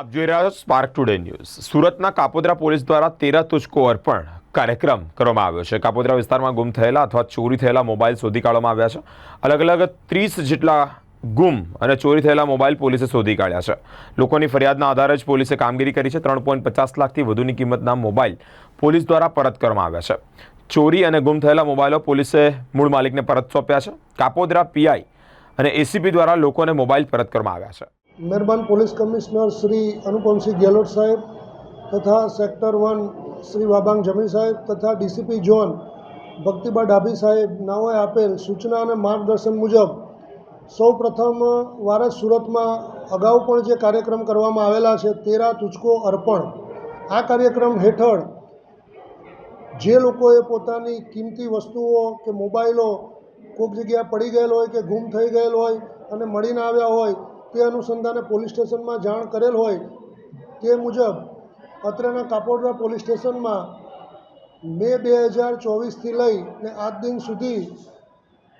આપ જોઈ રહ્યા છો સ્પાર્ક ટુડે ન્યૂઝ સુરતના કાપોદ્રા પોલીસ દ્વારા તેરા તુચકો અર્પણ કાર્યક્રમ કરવામાં આવ્યો છે. કાપોદ્રા વિસ્તારમાં ગુમ થયેલા અથવા ચોરી થયેલા મોબાઈલ શોધી કાઢવામાં આવ્યા છે. અલગ અલગ ત્રીસ જેટલા ગુમ અને ચોરી થયેલા મોબાઈલ પોલીસે શોધી કાઢ્યા છે. લોકોની ફરિયાદના આધારે જ પોલીસે કામગીરી કરી છે. ત્રણ પોઈન્ટ પચાસ લાખથી વધુની કિંમતના મોબાઈલ પોલીસ દ્વારા પરત કરવામાં આવ્યા છે. ચોરી અને ગુમ થયેલા મોબાઈલો પોલીસે મૂળ માલિકને પરત સોંપ્યા છે. કાપોદ્રા પીઆઈ અને એસીપી દ્વારા લોકોને મોબાઈલ પરત કરવામાં આવ્યા છે. મહેરબાન પોલીસ કમિશનર શ્રી અનુપમસિંહ ગેહલોત સાહેબ તથા સેક્ટર વન શ્રી વાબાંગ જમી સાહેબ તથા ડીસીપી ઝોન ભક્તિબા ડાભી સાહેબ નાઓએ આપેલ સૂચના અને માર્ગદર્શન મુજબ સૌ પ્રથમ વાર સુરતમાં અગાઉ પણ જે કાર્યક્રમ કરવામાં આવેલા છે, તેરા તુચકો અર્પણ. આ કાર્યક્રમ હેઠળ જે લોકોએ પોતાની કિંમતી વસ્તુઓ કે મોબાઈલો કોઈક જગ્યાએ પડી ગયેલ હોય કે ગુમ થઈ ગયેલ હોય અને મળીને આવ્યા હોય તે અનુસંધાને પોલીસ સ્ટેશનમાં જાણ કરેલ હોય તે મુજબ અત્રેના કાપોડરા પોલીસ સ્ટેશનમાં મે બે હજાર ચોવીસથી લઈને આજ દિન સુધી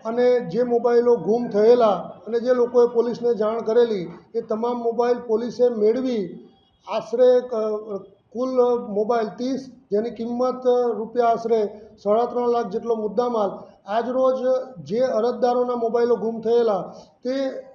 અને જે મોબાઈલો ગુમ થયેલા અને જે લોકોએ પોલીસને જાણ કરેલી, એ તમામ મોબાઈલ પોલીસે મેળવી. આશરે કુલ મોબાઈલ ત્રીસ, જેની કિંમત રૂપિયા આશરે સાડા ત્રણ લાખ જેટલો મુદ્દામાલ. આજરોજ જે અરજદારોના મોબાઈલો ગુમ થયેલા, તે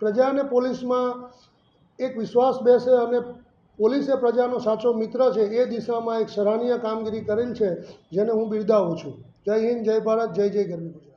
પ્રજા અને પોલીસમાં એક વિશ્વાસ બેસે અને પોલીસે પ્રજાનો સાચો મિત્ર છે, એ દિશામાં એક સરાહનીય કામગીરી કરેલ છે, જેને હું બિરદાવું છું. જય હિન્દ, જય ભારત, જય જય ગરવી ગુજરાત.